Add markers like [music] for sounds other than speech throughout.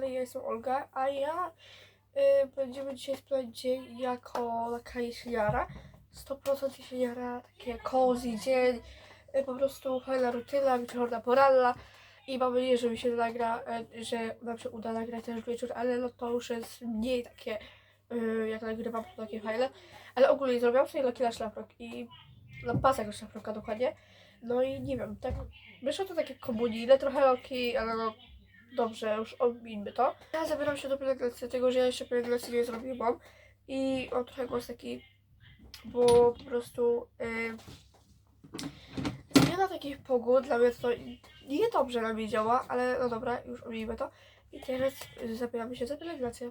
dalej, ja jestem Olga, a ja y, będziemy dzisiaj spędzać dzień jako taka jesieniara. 100% jesieniara, takie cozy dzień, y, po prostu fajna rutyna, wieczorna poranna i mam nadzieję, że mi się nagra, y, że nam się uda nagrać też wieczór, ale no to już jest mniej takie, y, jak nagrywam, to takie fajne. Ale ogólnie zrobiłam sobie loki na szlafrok i na pasek na szlafroka dokładnie. No i nie wiem, tak wyszło to takie komunijne trochę loki, ale no dobrze, już omińmy to. Ja zabieram się do pielęgnacji, dlatego że ja jeszcze pielęgnacji nie zrobiłam i mam trochę głos taki, bo po prostu yy, zmiana takich pogód dla mnie to nie dobrze na mnie działa, ale no dobra, już omińmy to. I teraz zabieramy się za pielęgnację.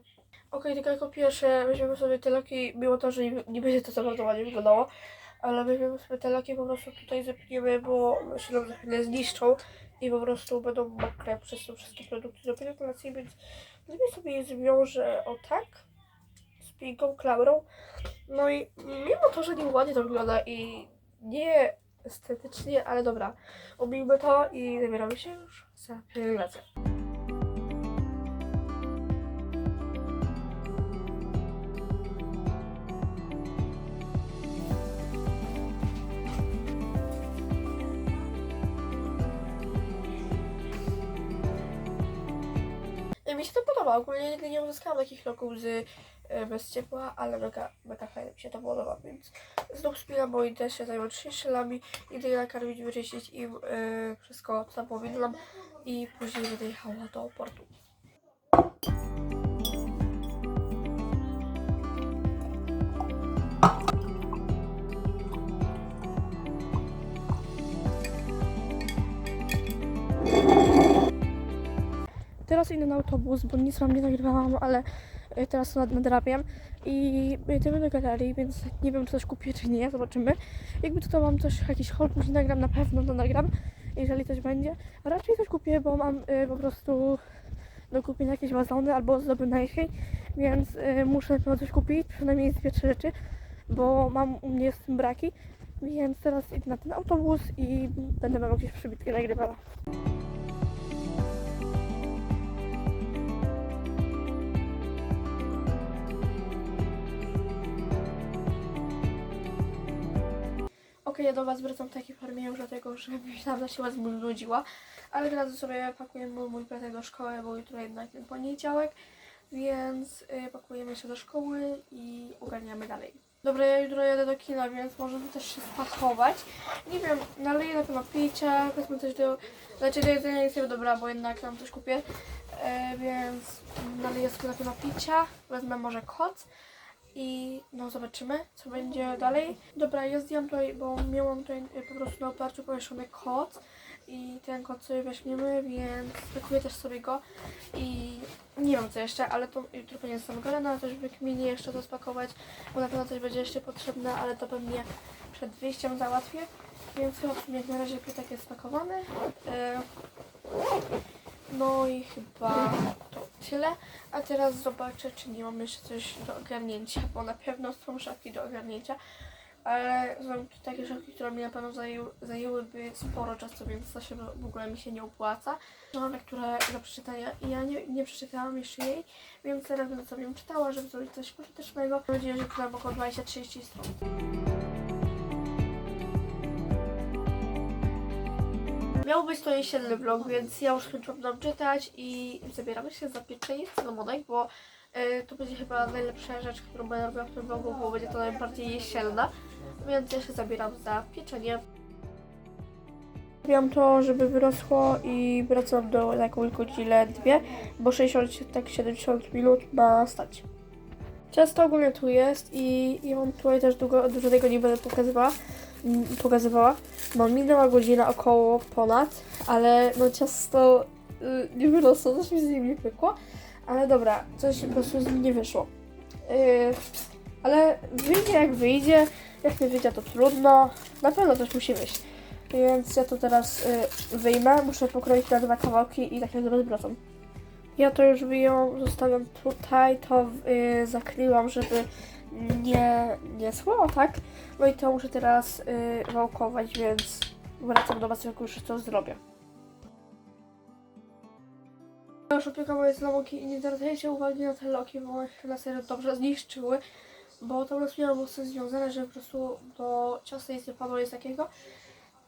Okej, tylko jako pierwsze weźmiemy sobie te loki, mimo to, że nie, nie będzie to za bardzo ładnie wyglądało, ale weźmiemy sobie te loki, po prostu tutaj zepniemy, bo się nam za chwilę zniszczą i po prostu będą mokre przez te wszystkie produkty do więc lepiej sobie je zwiążę o tak, z pinką, klaurą. No i mimo to, że nie ładnie to wygląda i nie estetycznie, ale dobra, omijmy to i zabieramy się już za pielęgnację. Mi się to podoba. Ogólnie nigdy nie uzyskałam takich loków z e, bez ciepła, ale mega, mega fajnie mi się to podoba, więc znów spinam, bo idę się zająć szyszylami, idę je nakarmić, wyczyścić im e, wszystko, co tam powinnam i później będę jechała do portu. Teraz idę na autobus, bo nic wam nie nagrywałam, ale e, teraz to nad- nadrabiam i jedziemy do galerii, więc nie wiem, czy coś kupię, czy nie, zobaczymy. Jakby tutaj mam coś, jakiś haul, później nagram, na pewno to nagram, jeżeli coś będzie. A raczej coś kupię, bo mam e, po prostu do kupienia jakieś wazony albo ozdoby na jesień, więc e, muszę na pewno coś kupić, przynajmniej dwie, trzy rzeczy, bo mam u mnie z tym braki. Więc teraz idę na ten autobus i będę wam jakieś przybitki nagrywała. Okej, ja do Was wracam w takiej formie już dlatego, że myślałam, że się Was nudziła, ale teraz sobie pakujemy mój bratek do szkoły, bo jutro jednak ten poniedziałek, więc y, pakujemy się do szkoły i ogarniamy dalej. Dobra, ja jutro jadę do kina, więc możemy też się spakować. Nie wiem, naleję na pewno picia, wezmę coś do... Znaczy do jedzenia nie dobra, bo jednak tam coś kupię, e, więc naleję sobie na pewno picia, wezmę może koc. I no zobaczymy, co będzie dalej. Dobra, ja zdjęłam tutaj, bo miałam tutaj y, po prostu na oparciu powieszony kod i ten kod sobie weźmiemy, więc pakuję też sobie go i nie wiem co jeszcze, ale to jutro pewnie golena, ale też wykminię jeszcze to spakować, bo na pewno coś będzie jeszcze potrzebne, ale to pewnie przed wyjściem załatwię, więc chyba sumie na razie pietek jest spakowany. Y, no i chyba to tyle. A teraz zobaczę, czy nie mam jeszcze coś do ogarnięcia, bo na pewno są szafki do ogarnięcia. Ale są tu takie szafki, które mi na pewno zajęły, zajęłyby sporo czasu, więc to się w ogóle mi się nie opłaca. Mam lekturę do przeczytania i ja nie, nie przeczytałam jeszcze jej, więc teraz będę sobie ją czytała, żeby zrobić coś pożytecznego. Mam nadzieję, że czytam około 20-30 stron. Miał być to jesienny vlog, więc ja już skończyłam nam czytać i zabieramy się za pieczenie cynamonek, bo y, to będzie chyba najlepsza rzecz, którą będę robiła w tym vlogu, bo będzie to najbardziej jesienna, więc ja się zabieram za pieczenie. Robiłam to, żeby wyrosło i wracam do taką godzinę, dwie, bo 60, tak 70 minut ma stać. Ciasto ogólnie tu jest i ja mam tutaj też długo, dużo tego nie będę pokazywała, pokazywała. No minęła godzina około ponad, ale no ciasto y, nie wyrosło, coś mi z nim nie pykło. Ale dobra, coś po prostu z nim nie wyszło. Y, ale wyjdzie jak wyjdzie, jak nie wyjdzie to trudno, na pewno coś musi wyjść. Więc ja to teraz y, wyjmę, muszę pokroić na dwa kawałki i tak jak rozwracam. Ja to już wyjął, zostawiam tutaj, to y, zakryłam, żeby nie, nie schło, tak? No i to muszę teraz y, wałkować, więc wracam do Was, jak już to zrobię. Już opiekam moje załogi i nie zwracajcie uwagi na te loki, bo one się na serio dobrze zniszczyły. Bo to prostu miało mocno związane, że po prostu do ciosu nic nie padło, nic takiego.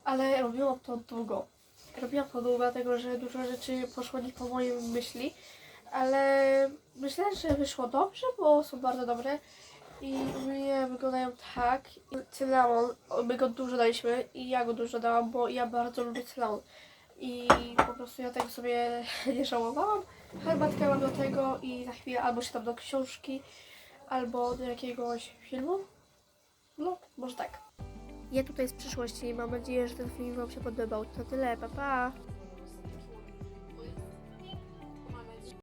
Ale robiłam to długo. Robiłam to długo, dlatego że dużo rzeczy poszło nie po mojej myśli. Ale myślę, że wyszło dobrze, bo są bardzo dobre. I ogólnie wyglądają tak. I Cynamon, my go dużo daliśmy i ja go dużo dałam, bo ja bardzo lubię cynamon. I po prostu ja tego sobie [laughs] nie żałowałam. Herbatkę mam do tego i za chwilę albo czytam do książki, albo do jakiegoś filmu. No, może tak. Ja tutaj z przyszłości mam nadzieję, że ten film Wam się podobał. To tyle, pa pa!